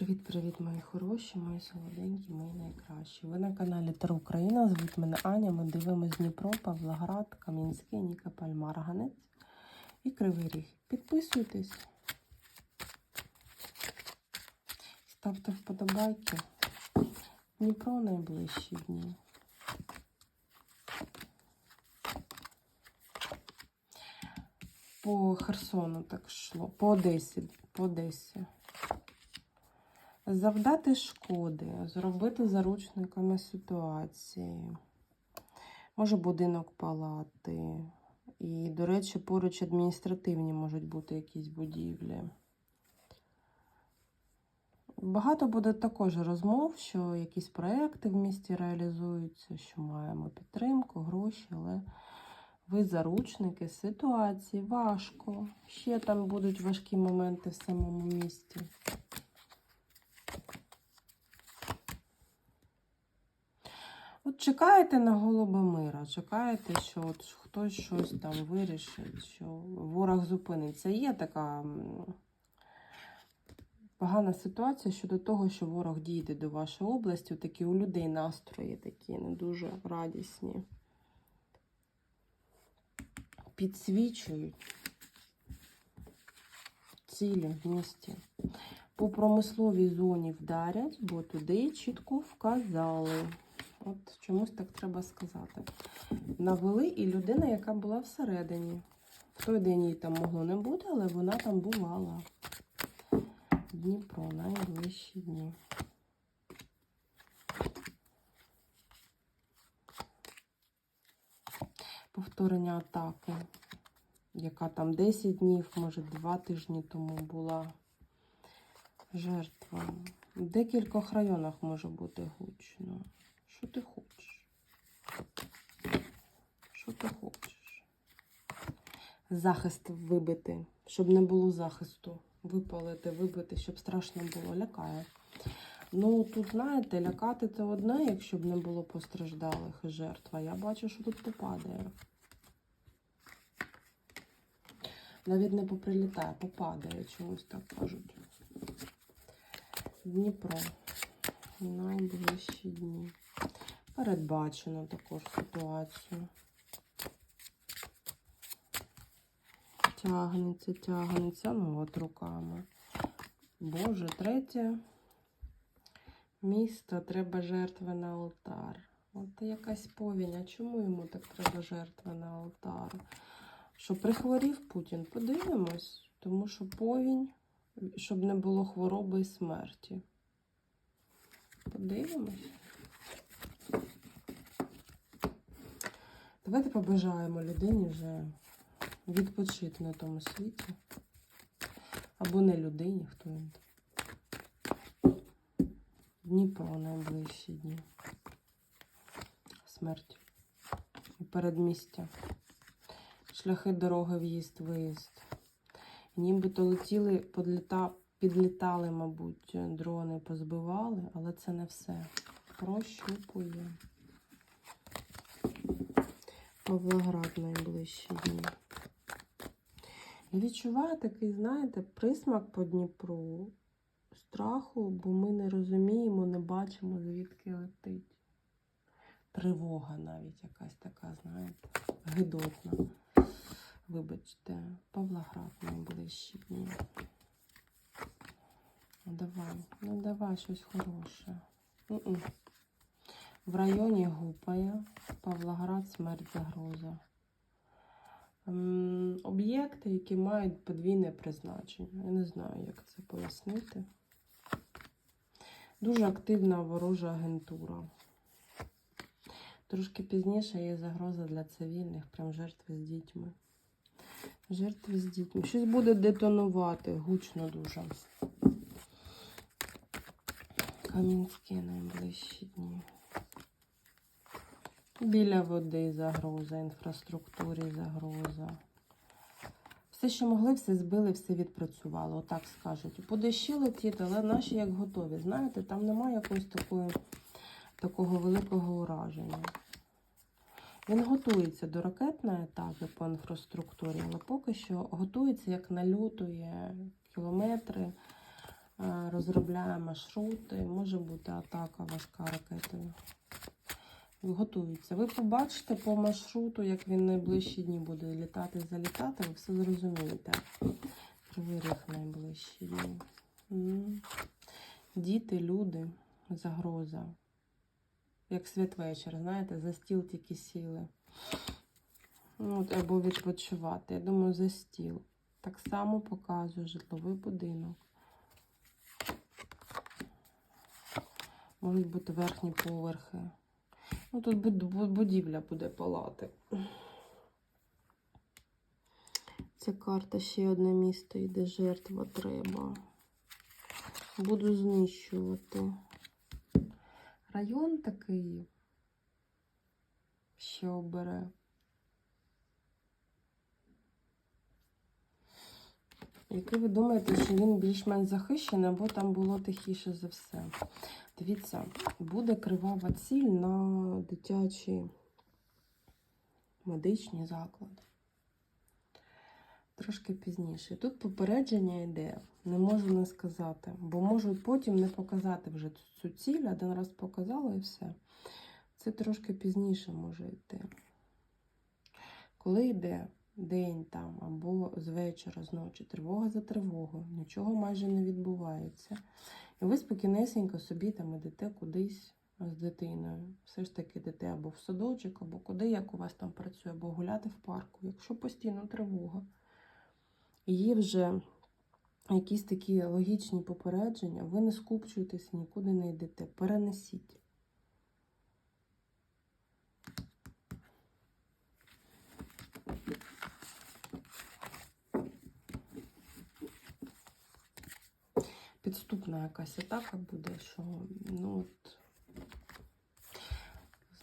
Привіт-привіт, мої хороші, мої солоденькі, мої найкращі. Ви на каналі Таро Україна. Звуть мене Аня. Ми дивимося Дніпро, Павлоград, Кам'янський, Нікополь, Марганець і Кривий Ріг. Підписуйтесь, ставте вподобайки. Дніпро найближчі дні. По Херсону так йшло, по Одесі, по Одесі. Завдати шкоди, зробити заручниками ситуації. Може будинок палати. І, до речі, поруч адміністративні можуть бути якісь будівлі. Багато буде також розмов, що якісь проекти в місті реалізуються, що маємо підтримку, гроші, але ви заручники ситуації, важко. Ще там будуть важкі моменти в самому місті. От чекаєте на голуба мира, чекаєте, що от хтось щось там вирішить, що ворог зупиниться. Є така погана ситуація щодо того, що ворог дійде до вашої області. Такі у людей настрої такі не дуже радісні. Підсвічують цілі в місті. По промисловій зоні вдарять, бо туди чітко вказали. От чомусь так треба сказати. Навели і людина, яка була всередині. В той день її там могло не бути, але вона там бувала. Дніпро, найближчі дні. Повторення атаки, яка там 10 днів, може 2 тижні тому була жертва. В декількох районах може бути гучно. Що ти хочеш? Що ти хочеш? Захист вибити, щоб не було захисту. Випалити, вибити, щоб страшно було. Лякає. Ну, тут, знаєте, лякати це одне, якщо б не було постраждалих і жертв. А я бачу, що тут попадає. Навіть не поприлітає, попадає, чомусь так кажуть. Дніпро. Найближчі дні. Передбачено також ситуацію. Тягнеться, тягнеться, ну от руками. Боже, третє місто треба жертви на алтар. От якась повінь. А чому йому так треба жертви на алтар? Що прихворів Путін? Подивимось, тому що повінь, щоб не було хвороби і смерті. Подивимось. Давайте побажаємо людині вже відпочити на тому світі. Або не людині, хто він. Дніпро найближчі дні. Смерть. І передмістя. Шляхи дороги, в'їзд, виїзд. Нібито летіли, подліта, підлітали, мабуть, дрони позбивали, але це не все. Прощупує. Павлоград найближчі дні. Я відчуваю такий, знаєте, присмак по Дніпру, страху, бо ми не розуміємо, не бачимо, звідки летить. Тривога навіть якась така, знаєте, гидотна. Вибачте, Павлоград найближчі дні. Ну давай, ну давай щось хороше. М-м. В районі Гупая, Павлоград, смерть загроза. Об'єкти, які мають подвійне призначення. Я не знаю, як це пояснити. Дуже активна ворожа агентура. Трошки пізніше є загроза для цивільних, прям жертви з дітьми. Жертви з дітьми. Щось буде детонувати, гучно дуже. Кам'янські найближчі дні. Біля води загроза, інфраструктурі загроза. Все, що могли, все збили, все відпрацювало, отак скажуть. Ще летіти, але наші як готові. Знаєте, там немає якогось такої, такого великого ураження. Він готується до ракетної атаки по інфраструктурі, але поки що готується, як нальотує кілометри, е, розробляє маршрути, може бути атака важка ракетою. Готується. Ви побачите по маршруту, як він найближчі дні буде літати, залітати, ви все зрозумієте. Кривий ріг найближчі дні. Діти, люди, загроза. Як святвечір, знаєте, за стіл тільки сіли. Ну, от, або відпочивати. Я думаю, за стіл. Так само показує житловий будинок. Можуть бути верхні поверхи. Ну, тут будівля буде палати. Ця карта ще одне місто, де жертва треба. Буду знищувати. Район такий, що бере. Який ви думаєте, що він більш-менш захищений, або там було тихіше за все? Дивіться, буде кривава ціль на дитячі медичні заклади. Трошки пізніше. Тут попередження йде, не можу не сказати, бо можуть потім не показати вже цю ціль, один раз показали і все. Це трошки пізніше може йти. Коли йде день там або з вечора, з ночі, тривога за тривогою, нічого майже не відбувається. І ви спокійнесенько собі там ідете кудись з дитиною. Все ж таки йдете або в садочок, або куди, як у вас там працює, або гуляти в парку, якщо постійно тривога. Є вже якісь такі логічні попередження, ви не скупчуєтесь, нікуди не йдете, перенесіть. Підступна якась атака буде, що ну от,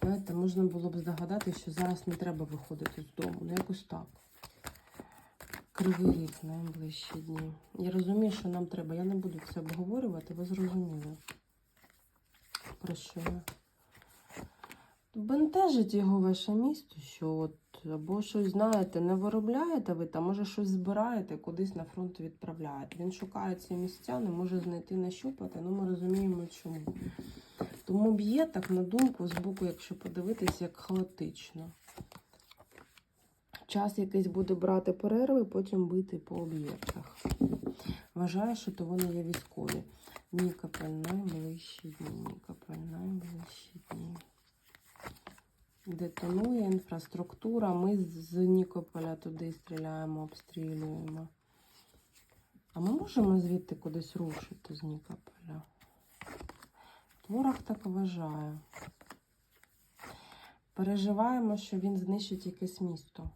знаєте, можна було б здогадати, що зараз не треба виходити з дому. Ну якось так. Кривий рік найближчі дні. Я розумію, що нам треба. Я не буду це обговорювати, ви зрозуміли. Про що я? Бентежить його ваше місто, що от або щось знаєте, не виробляєте ви там, може щось збираєте, кудись на фронт відправляєте. Він шукає ці місця, не може знайти нащупати, ну ми розуміємо чому. Тому б'є так на думку з боку, якщо подивитись, як хаотично. Час якийсь буде брати перерви, потім бити по об'єктах. Вважаю, що то вони є військові. Нікопель найближчі дні. Нікопель найближчі дні. Детонує інфраструктура. Ми з Нікополя туди стріляємо, обстрілюємо. А ми можемо звідти кудись рушити з Нікополя? Ворог так вважає. Переживаємо, що він знищить якесь місто.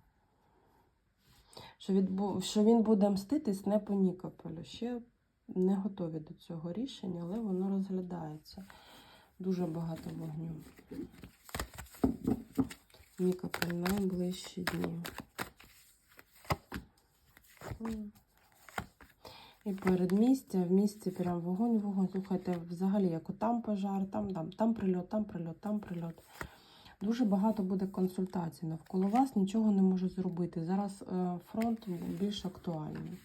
Що, відбу... що він буде мститись не по Нікополю. Ще не готові до цього рішення, але воно розглядається. Дуже багато вогню. Нікополь найближчі дні. І передмістя, в місті прям вогонь, вогонь. Слухайте, взагалі, як там пожар, там, там, там прильот, там прильот, там прильот. Дуже багато буде консультацій. Навколо вас нічого не можуть зробити. Зараз е, фронт більш актуальний.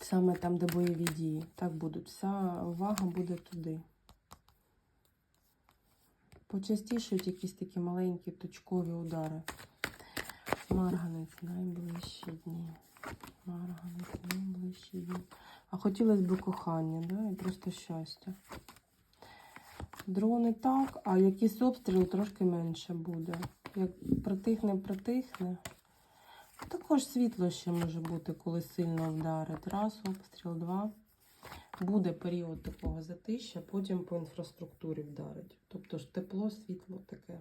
Саме там, де бойові дії. Так будуть. Вся увага буде туди. Почастішують якісь такі маленькі точкові удари. Марганець найближчі дні. Марганець найближчі дні. А хотілося б кохання, да? і просто щастя. Дрони так, а якийсь обстріл трошки менше буде. Як притихне, притихне. Також світло ще може бути, коли сильно вдарить. Раз, обстріл, два. Буде період такого затища, потім по інфраструктурі вдарить. Тобто ж тепло, світло таке.